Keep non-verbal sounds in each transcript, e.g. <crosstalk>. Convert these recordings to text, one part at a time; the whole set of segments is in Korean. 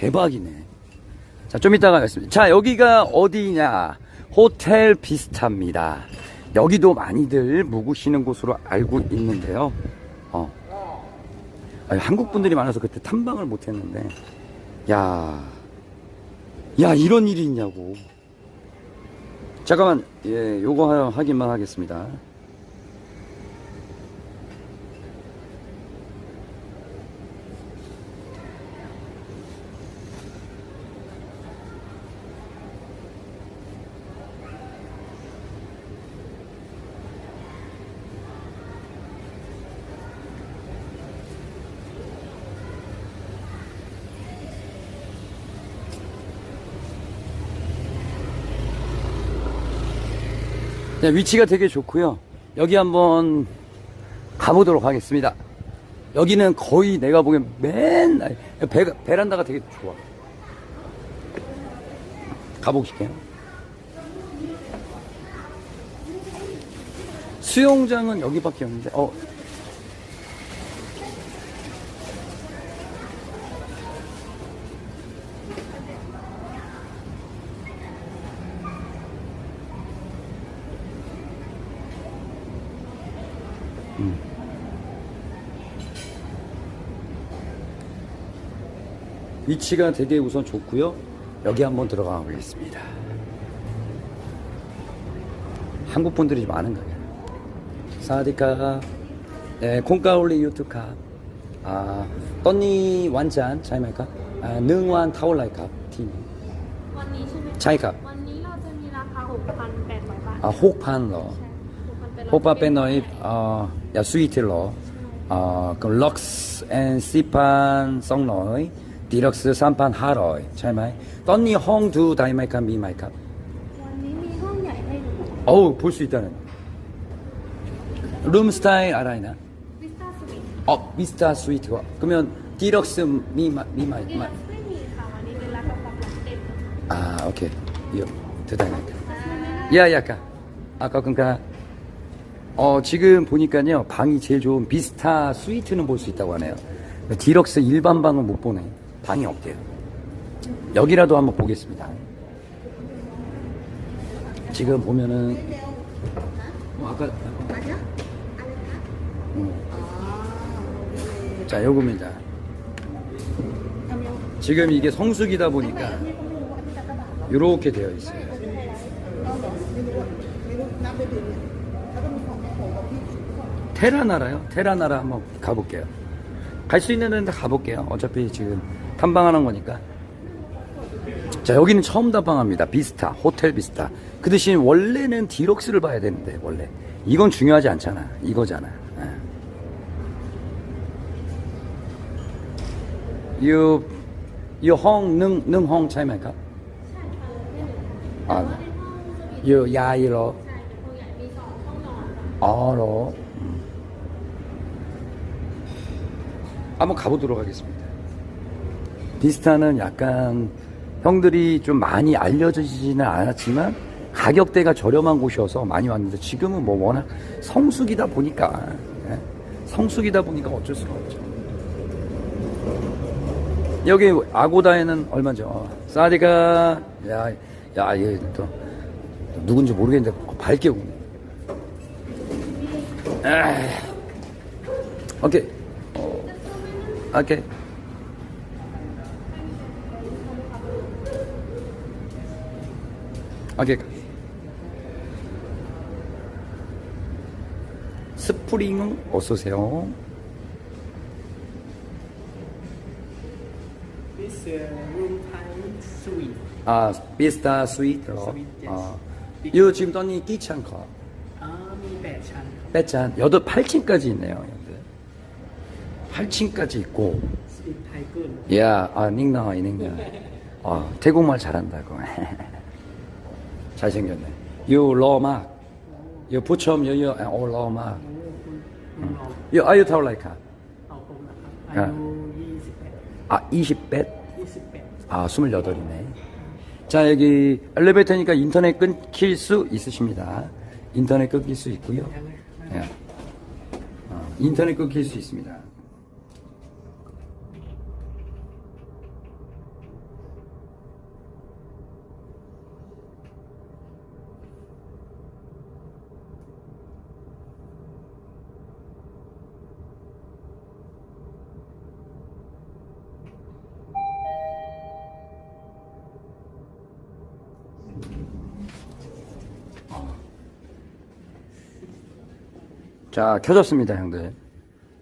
대박이네. 자, 좀 이따가 가겠습니다. 자, 여기가 어디냐? 호텔 비스타입니다. 여기도 많이들 묵으시는 곳으로 알고 있는데요. 어. 아니, 한국 분들이 많아서 그때 탐방을 못 했는데. 야. 야, 이런 일이 있냐고. 잠깐만, 예, 요거 하- 확인만 하겠습니다. 네, 위치가 되게 좋고요. 여기 한번 가보도록 하겠습니다. 여기는 거의 내가 보기엔 맨날 배, 베란다가 되게 좋아. 가보실게요. 수영장은 여기밖에 없는데, 어. 음. 위치가 되게 우선 좋고요. 여기 한번 들어가 보겠습니다. 한국 분들이 많은가 봐요. 사디카, 네, 콩가올리 유튜카, 아, 떠니 완잔 차이마이카, 아, 능완 타올라이카, 팀. 차이카. 아, 혹판 러. 호빠 빼너이, 어, 야, 스위트러, 어, 그 럭스 앤 시판 썽너이, 디럭스 삼판 하러이, 차이마이, 떠니 홍두 다이마이카 미마이카, วันนี้มีห้องใหญ่ให้ดู 어우, 볼 수 있다는. 룸 스타일 알아이나? วิสตาสวีท 어, 미스터 스위트가. 그러면 디럭스 미마, 미마, ดี 마, ลักซ์ไม่มีค่ะ วันนี้เป็นราคาปรับหลังเต็ม 아, 오케이. 이어, 대단하니까. 야, 약간. 아까 그니까, 어, 지금 보니까요, 방이 제일 좋은 비스타 스위트는 볼 수 있다고 하네요. 디럭스 일반 방은 못 보네. 방이 없대요. 여기라도 한번 보겠습니다. 지금 보면은, 어, 아까, 음. 자, 요겁니다. 지금 이게 성수기다 보니까, 이렇게 되어 있어요. 테라나라요? 테라나라 한번 가볼게요. 갈 수 있는 데는 가볼게요. 어차피 지금 탐방하는 거니까. 자, 여기는 처음 탐방합니다. 비스타, 호텔 비스타. 그 대신 원래는 디럭스를 봐야 되는데, 원래. 이건 중요하지 않잖아. 이거잖아. 예. 유, 유홍, 능, 능홍 차이마이까? 아, 유, 야이로. 아, 로. 한번 가보도록 하겠습니다. 비스타는 약간 형들이 좀 많이 알려지지는 않았지만 가격대가 저렴한 곳이어서 많이 왔는데 지금은 뭐 워낙 성수기다 보니까 예? 성수기다 보니까 어쩔 수가 없죠. 여기 아고다에는 얼마죠? 어, 사디가 야, 야, 얘또 누군지 모르겠는데 밝게 오네. 오케이. Okay. Okay. 스프링 어서 오세요. This uh, room time suite. 아, 비스타 스위트로. Suite, yes. 아. 이 지금 떠니 끼찬 거. 아, 8잔. 8잔. 여덟 8층까지 있네요. 8층까지 있고. 야, 아, 닝나와, 닝나. 아, 태국말 잘한다고. <laughs> 잘생겼네. 요, 로마. 요, 부첨, 요, 요, 아, 오, 로마. 음. 요, 아유, 타올라이카. 아, 20배? 아, 아 28이네. 아, 자, 여기 엘리베이터니까 인터넷 끊길 수 있으십니다. 인터넷 끊길 수 있고요. 네, 네. 예. 어, 인터넷 끊길 수 있습니다. 자, 켜졌습니다, 형들.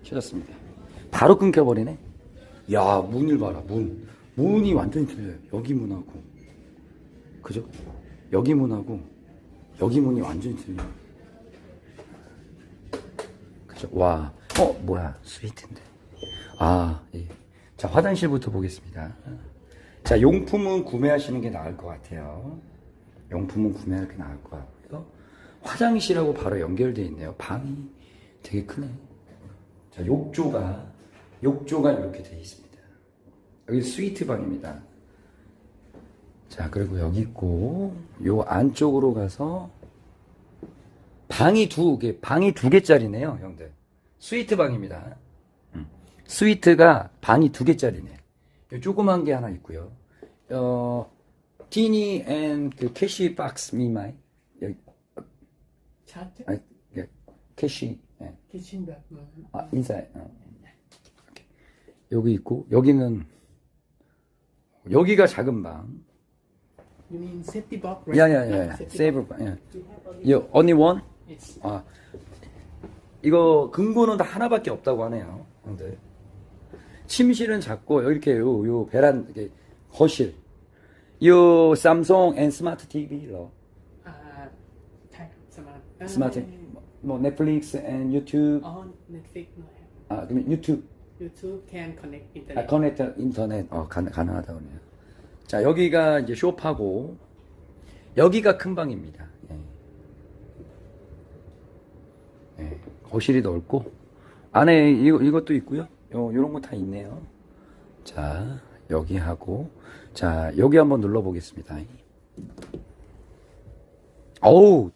켜졌습니다. 바로 끊겨버리네. 야, 문을 봐라, 문. 문이 완전히 틀려요. 여기 문하고. 그죠? 여기 문하고, 여기 문이 완전히 틀려요. 그죠? 와. 어, 뭐야. 스위트인데. 아, 예. 자, 화장실부터 보겠습니다. 자, 용품은 구매하시는 게 나을 것 같아요. 용품은 구매하는 게 나을 것 같고요. 화장실하고 바로 연결되어 있네요. 방이 되게 크네. 자, 욕조가, 욕조가 이렇게 되어 있습니다. 여기 스위트 방입니다. 자, 그리고 여기 있고, 요 안쪽으로 가서, 방이 두 개, 방이 두 개짜리네요, 형들. 스위트 방입니다. 음. 스위트가 방이 두 개짜리네. 요 조그만 게 하나 있고요. 어, 티니 앤 그 캐시 박스 미마이. 여기, 차트 아니, 예, 캐시. 예. 키친백 뭐 아, 인사해. 어. 여기 있고, 여기는, 여기가 작은 방. You mean safety box? 야, 야, 야, 야. Safety 세이브 box. 방. 예. 요, only one? It's 아, 이거 근거는 다 하나밖에 없다고 하네요. 형들. 침실은 작고 이렇게 요, 요 베란 이렇게 거실. 요 삼성 앤 스마트 TV로 type smart. Uh, 스마트 뭐 넷플릭스 앤 유튜브 Netflix no have. 아 그러면 유튜브 YouTube can connect 아 internet. 커넥터 인터넷 어 가, 가능하다고 하네요. 자 여기가 이제 쇼파고 여기가 큰 방입니다. 예. 예, 거실이 넓고 안에 이거 이것도 있고요. 요 요런 거 다 있네요. 자 여기 하고 자 여기 한번 눌러 보겠습니다. 어우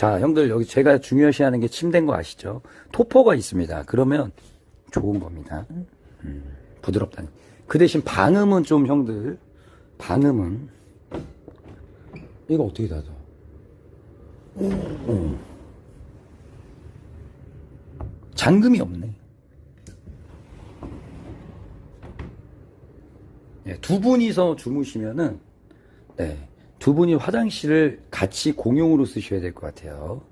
자 형들 여기 제가 중요시하는 게 침대인 거 아시죠? 토퍼가 있습니다. 그러면 좋은 겁니다. 음, 부드럽다니. 그 대신 방음은 좀 형들 방음은 이거 어떻게 닫아? 음. 잠금이 없네. 예, 두 분이서 주무시면은 네, 두 분이 화장실을 같이 공용으로 쓰셔야 될 것 같아요.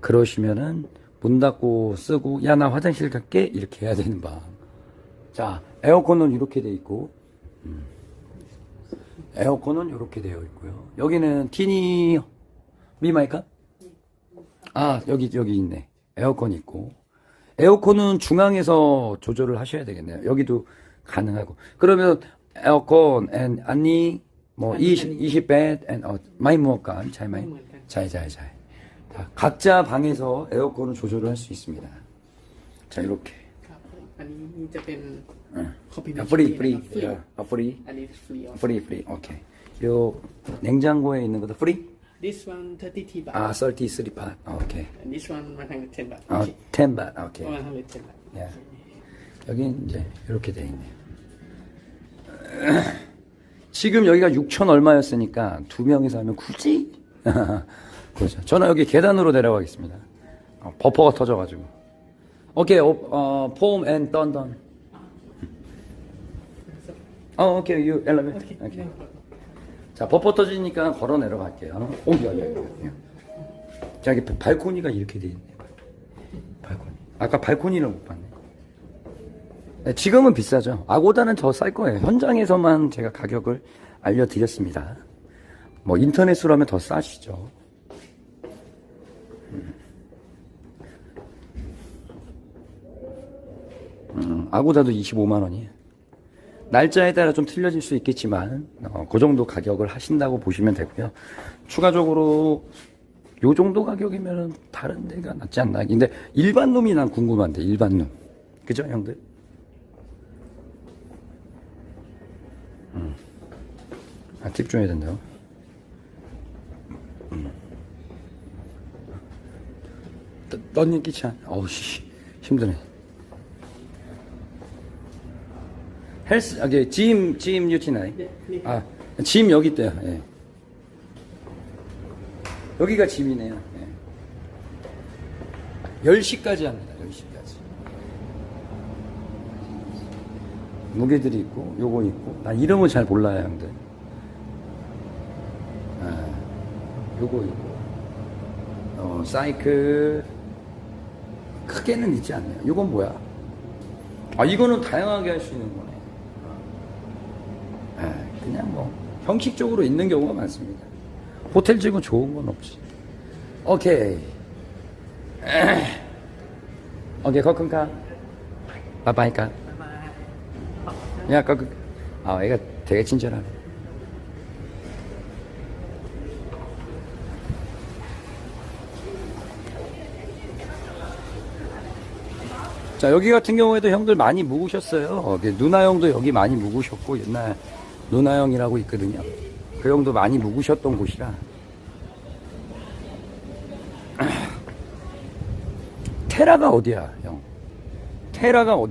그러시면은 문 닫고 쓰고 야 나 화장실 갈게 이렇게 해야 되는 방. 자 에어컨은 이렇게 돼 있고 음. 에어컨은 이렇게 되어 있고요. 여기는 티니 미마이카? 아 여기 여기 있네. 에어컨 있고 에어컨은 중앙에서 조절을 하셔야 되겠네요. 여기도 가능하고 그러면 에어컨 앤 아니 뭐 아니, 20, 아니. 20배 앤 어, 많이 먹을까? 잘 많이 많이 먹을까? 잘잘잘 자, 각자 방에서 에어컨을 조절을 할 수 있습니다. 자 이렇게 ครับอันนี้จะเป็น copy 야, machine 프리 นะ 프리 ครับ free 야, 아, 프리 อันนี้ free of 프리 프리 오케이 요 냉장고에 있는 것도 프리 this one 33 baht 아 33팟 오케이 and this one 110 baht 아 10바 오케이 110 baht 야. 여기 이제 이렇게 돼 있네요. 지금 여기가 6천 얼마였으니까 두 명이서 하면 굳이? <laughs> 그렇죠. 저는 여기 계단으로 내려가겠습니다. 어, 버퍼가 터져가지고. 오케이, 어, 어, 폼 앤 던던. 어, 오케이, 유 엘리베이터. okay 오케이. 자, 버퍼 터지니까 걸어 내려갈게요. 오, 야, 야, 야, 야. 자, 여기 발코니가 이렇게 돼 있네. 발코니. 아까 발코니를 못 봤네. 네, 지금은 비싸죠. 아고다는 더 쌀 거예요. 현장에서만 제가 가격을 알려드렸습니다. 뭐 인터넷으로 하면 더 싸시죠. 음. 음, 아고다도 25만 원이에요. 날짜에 따라 좀 틀려질 수 있겠지만 어, 그 정도 가격을 하신다고 보시면 되고요. 추가적으로 요 정도 가격이면 다른 데가 낫지 않나. 근데 일반 룸이 난 궁금한데 일반 룸. 그죠, 형들? 아, 팁 줘야 된다요. 음. 넌니 끼찬. 어우, 씨. 힘드네. 헬스, 아, 그, 짐, 짐 유치나이? 네, 네. 아, 짐 여기 있대요. 예. 여기가 짐이네요. 예. 10시까지 합니다. 10시까지. 무게들이 있고, 요거 있고. 난 이름을 잘 몰라요, 형들. 아, 요거 있고. 어, 사이클 크게는 있지 않네요. 이건 뭐야? 아 이거는 다양하게 할 수 있는 거네. 아, 그냥 뭐 형식적으로 있는 경우가 많습니다. 호텔집은 좋은 건 없지. 오케이. <clears throat> 오케이 커큰카. มา야 커큰. 아 애가 되게 친절하네. 자 여기 같은 경우에도 형들 많이 묵으셨어요. 누나 형도 여기 많이 묵으셨고 옛날 누나 형이라고 있거든요. 그 형도 많이 묵으셨던 곳이라. <clears throat> 테라가 어디야 형? 테라가 어디?